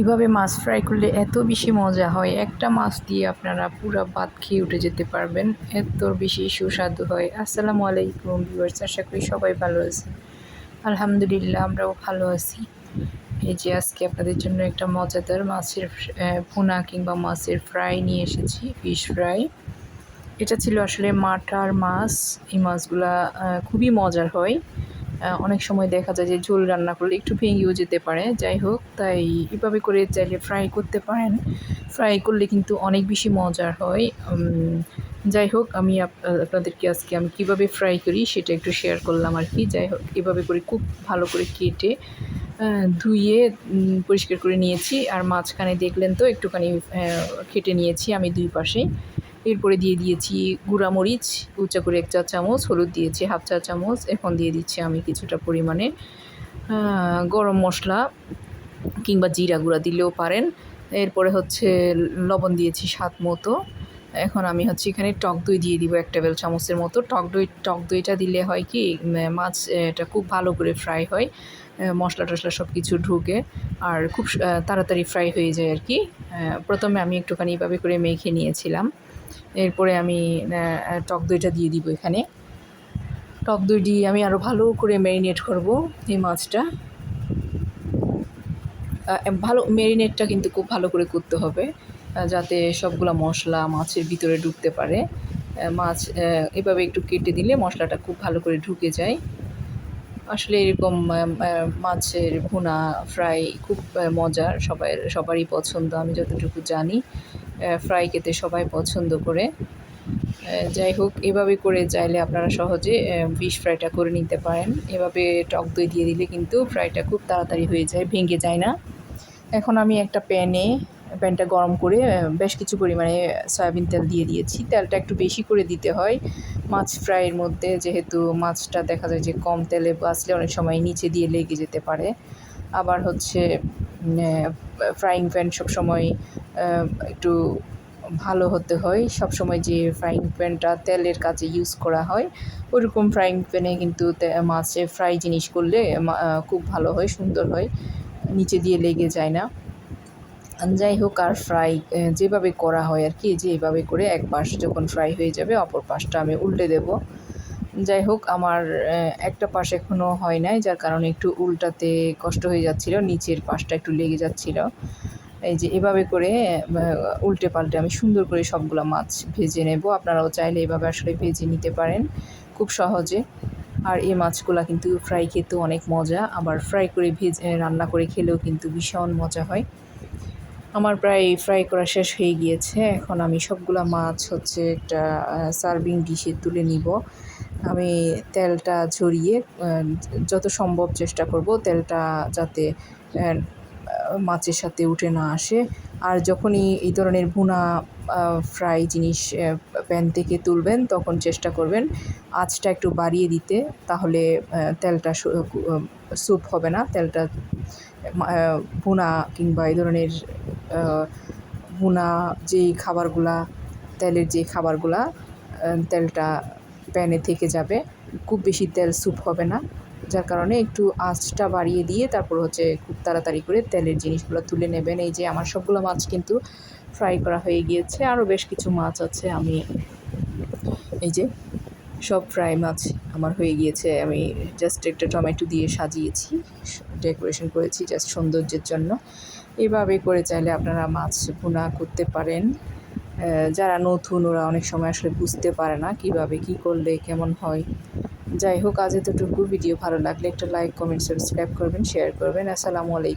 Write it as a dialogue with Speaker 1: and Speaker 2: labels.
Speaker 1: এভাবে মাছ ফ্রাই করলে এত বেশি মজা হয়। একটা মাছ দিয়ে আপনারা পুরো ভাত খেয়ে উঠে যেতে পারবেন। এত বেশি সুস্বাদু হয়। আসসালামু আলাইকুম ভিউয়ার্স আশা করি সবাই ভালো আছে আলহামদুলিল্লাহ, আমরাও ভালো আছি। এই যে আজকে আপনাদের জন্য একটা মজাদার মাছের ভুনা কিংবা মাছের ফ্রাই নিয়ে এসেছি ফিশ ফ্রাই এটা ছিল আসলে মাটার মাছ। এই মাছগুলা খুবই মজার হয়। অনেক সময় দেখা যায় যে ঝোল রান্না করলে একটু ভেঙেও যেতে পারে, যাই হোক, তাই এভাবে করে চাইলে ফ্রাই করতে পারেন। ফ্রাই করলে কিন্তু অনেক বেশি মজার হয়। যাই হোক, আমি আপনাদেরকে আজকে আমি কীভাবে ফ্রাই করি সেটা একটু শেয়ার করলাম আর কি। যাই হোক, এভাবে করে খুব ভালো করে কেটে ধুয়ে পরিষ্কার করে নিয়েছি। আর মাঝখানে দেখলেন তো, একটুখানি কেটে নিয়েছি আমি দুই পাশে। এরপরে দিয়ে দিয়েছি গুঁড়া মরিচ উঁচা করে এক চা চামচ, হলুদ দিয়েছি হাফ চা চামচ, এখন দিয়ে দিচ্ছি আমি কিছুটা পরিমাণে গরম মশলা কিংবা জিরা গুঁড়া দিলেও পারেন। এরপরে হচ্ছে লবণ দিয়েছি স্বাদ মতো। এখন আমি হচ্ছে এখানে টক দই দিয়ে দিব এক টেবিল চামচের মতো। টক দই, টক দইটা দিলে হয় কি মাছ, এটা খুব ভালো করে ফ্রাই হয় মশলা টশলা সব কিছু ঢুকে আর খুব তাড়াতাড়ি ফ্রাই হয়ে যায় আর কি। প্রথমে আমি একটুখানি এভাবে করে মেখে নিয়েছিলাম। এরপরে আমি টক দইটা দিয়ে দিব এখানে। টক দই দিয়ে আমি আরও ভালো করে ম্যারিনেট করব এই মাছটা। ভালো, ম্যারিনেটটা কিন্তু খুব ভালো করে করতে হবে যাতে সবগুলো মশলা মাছের ভিতরে ঢুকতে পারে। মাছ এভাবে একটু কেটে দিলে মশলাটা খুব ভালো করে ঢুকে যায়। আসলে এরকম মাছের ভুনা, ফ্রাই খুব মজার, সবাই, সবারই পছন্দ, আমি যতটুকু জানি। ফ্রাই খেতে সবাই পছন্দ করে। যাই হোক, এভাবে করে চাইলে আপনারা সহজে ফিশ ফ্রাইটা করে নিতে পারেন। এভাবে টক দই দিয়ে দিলে কিন্তু ফ্রাইটা খুব তাড়াতাড়ি হয়ে যায়, ভেঙে যায় না। এখন আমি একটা প্যানে প্যানটা গরম করে বেশ কিছু পরিমাণে সয়াবিন তেল দিয়ে দিয়েছি। তেলটা একটু বেশি করে দিতে হয়। মাছ ফ্রাইয়ের মধ্যে যেহেতু মাছটা দেখা যায় যে কম তেলে বাঁচলে অনেক সময় নিচে দিয়ে লেগে যেতে পারে। আবার হচ্ছে ফ্রাইং প্যান সবসময় একটু ভালো হতে হয়। সবসময় যে ফ্রাইং প্যানটা তেলের কাজে ইউজ করা হয় ওইরকম ফ্রাইং প্যানে কিন্তু মাছে ফ্রাই জিনিস করলে খুব ভালো হয়, সুন্দর হয়, নিচে দিয়ে লেগে যায় না। যাই হোক, আর ফ্রাই যেভাবে করা হয় আর কি যে এইভাবে করে এক পাশ যখন ফ্রাই হয়ে যাবে, অপর পাশটা আমি উল্টে দেব। যাই হোক, আমার একটা পাশ এখনও হয় নাই, যার কারণে একটু উল্টাতে কষ্ট হয়ে যাচ্ছিল, নিচের পাশটা একটু লেগে যাচ্ছিল। এই যে এভাবে করে উল্টে পাল্টে আমি সুন্দর করে সবগুলো মাছ ভেজে নেব। আপনারাও চাইলে এভাবে আসলে ভেজে নিতে পারেন, খুব সহজে। আর এই মাছগুলো কিন্তু ফ্রাই খেতেও অনেক মজা, আবার ফ্রাই করে ভেজে রান্না করে খেলেও কিন্তু ভীষণ মজা হয়। আমার প্রায় ফ্রাই করা শেষ হয়ে গিয়েছে, এখন আমি সবগুলা মাছ হচ্ছে একটা সার্ভিং ডিশে তুলে নিব। আমি তেলটা ঝরিয়ে যত সম্ভব চেষ্টা করব তেলটা যাতে মাছের সাথে উঠে না আসে। আর যখনই এই ধরনের ভুনা ফ্রাই জিনিস প্যান থেকে তুলবেন, তখন চেষ্টা করবেন আঁচটা একটু বাড়িয়ে দিতে। তাহলে তেলটা স্যুপ হবে না। তেলটা ভুনা কিংবা এই ধরনের ভুনা যেই খাবারগুলা, তেলের যে খাবারগুলা তেলটা প্যানে থেকে যাবে। খুব বেশি তেল স্যুপ হবে না। যার কারণে একটু আঁচটা বাড়িয়ে দিয়ে তারপর হচ্ছে খুব তাড়াতাড়ি করে তেলের জিনিসগুলো তুলে নেবেন। এই যে আমার সবগুলো মাছ কিন্তু ফ্রাই করা হয়ে গিয়েছে। আরও বেশ কিছু মাছ আছে। আমি এই যে সব ফ্রাই মাছ আমার হয়ে গিয়েছে। আমি জাস্ট একটা টমেটো দিয়ে সাজিয়েছি, ডেকোরেশন করেছি জাস্ট সৌন্দর্যের জন্য। এভাবে করে চাইলে আপনারা মাছ ভুনা করতে পারেন। যারা নতুন ওরা অনেক সময় আসলে বুঝতে পারে না কীভাবে, কি করলে কেমন হয়। যাই হোক, আজ এতটুকু। ভিডিও ভালো লাগলে একটা লাইক কমেন্ট সাবস্ক্রাইব করবেন শেয়ার করবেন। আসসালামু আলাইকুম।